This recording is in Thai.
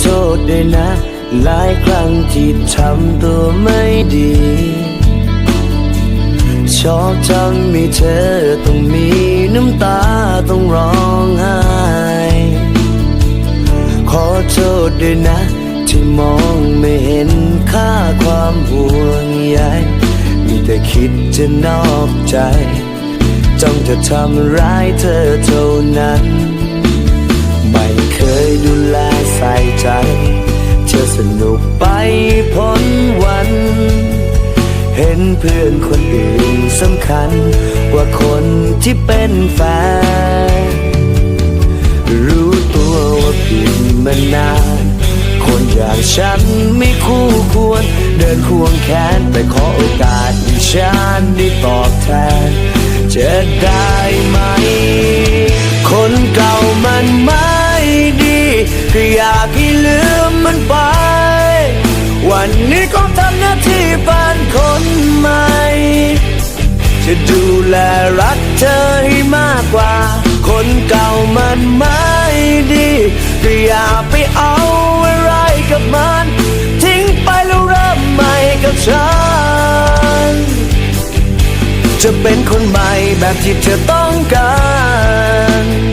โทษด้วยนะ หลายครั้งที่ทำตัวไม่ดีชอบทำให้เธอต้องมีน้ำตาต้องร้องไห้ขอโทษด้วยนะ ที่มองไม่เห็นค่าความห่วงใยมีแต่คิดจะนอกใจจ้องจะทำร้ายเธอเท่านั้น นเพื่อนคนอื่นสำคัญ กว่าคนที่เป็นแฟน รู้ตัวว่าผิดมานาน คนอย่างฉันไม่คู่ควร เดินควงแขนแต่ขอโอกาสให้ฉันได้ตอบแทน จะได้ไหม คนเก่ามันไม่ดีก็อยาก ทำหน้าที่เป็นคนใหม่ จะดูแลรักเธอให้มากกว่า คนเก่ามันไม่ดีก็อย่าไปเอาอะไรกับมัน ทิ้งไปแล้วเริ่มใหม่กับฉัน จะเป็นคนใหม่แบบที่เธอต้องการ